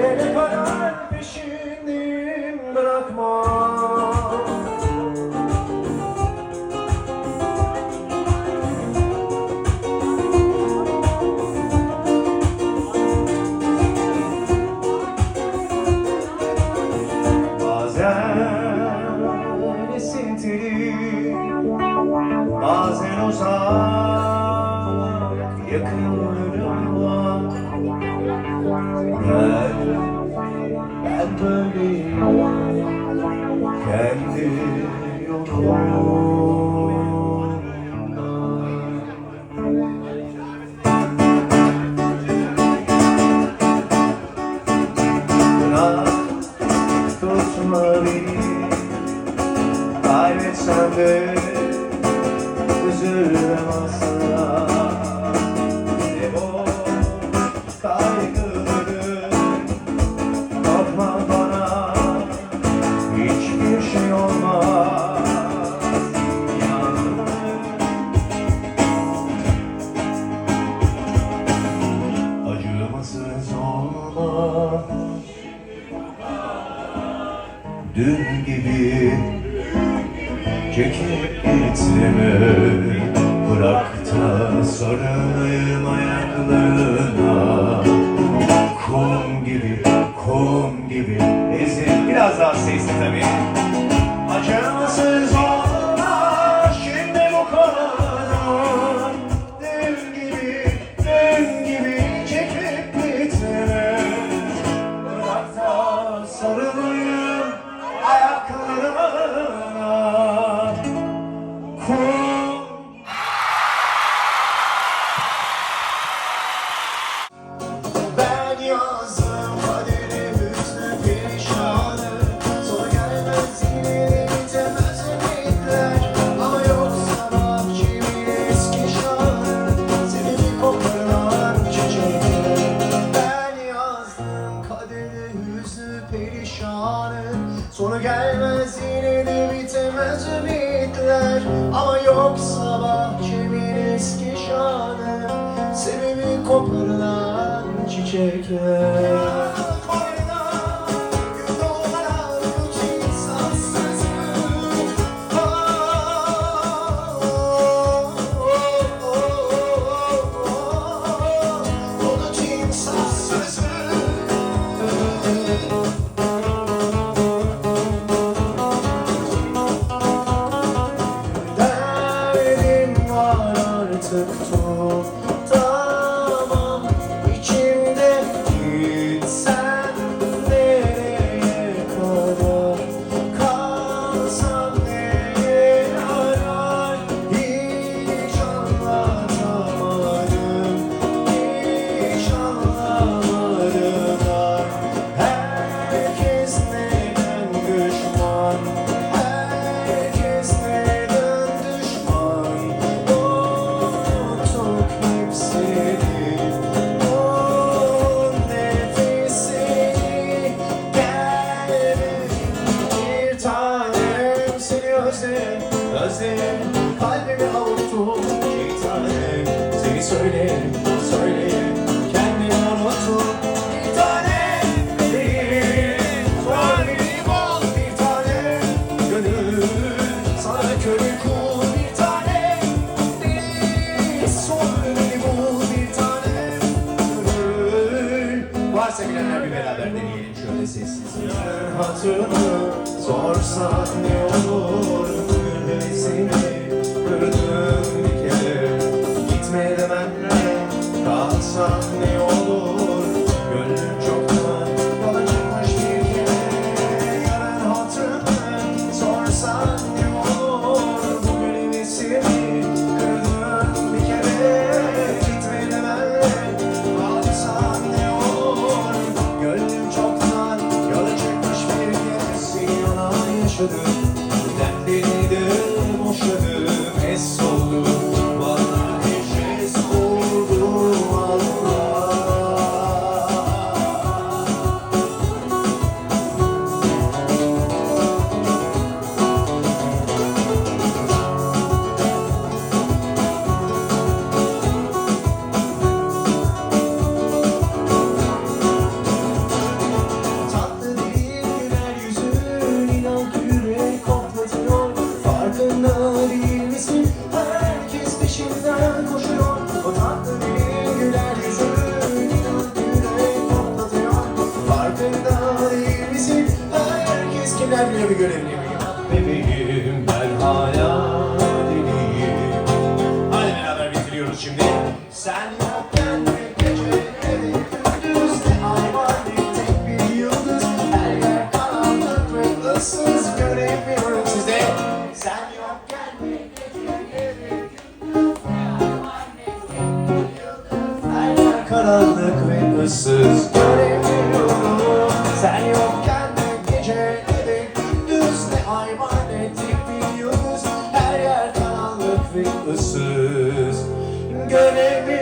Ölene kadar peşindeyim bırakma. Bazen esintili Bazen uzak var Ben, ben böyleyim Kendi yolumda Kaybetsem de. Üzülmem Ne boş kaygıları Dün gibi. Çekip gitme Bırak da sarılayım ayaklarına. Kum gibi, kum gibi Ezin. Biraz daha sesli tabii. Acımasız olma şimdi bu kadar. Dün gibi, dün gibi çekip gitme Bırak da sarılayım yok sabah kimin eski şanı Sebebi koparılan çiçekler Özledim kalbimi avuttum Bir tanem seni söylerim söylerim Kendimi unuttum Bir tanem benim Kalbim ol bir tanem Gönül sana köle kul bir tanem Beni son beni bul bir tanem Gönül Varsa bilenler bir beraber deneyelim şöyle sessiz. Hatırını sorsan ne olur Kalsan ne Bebeğim ben hala ve ıssız. Göremiyorum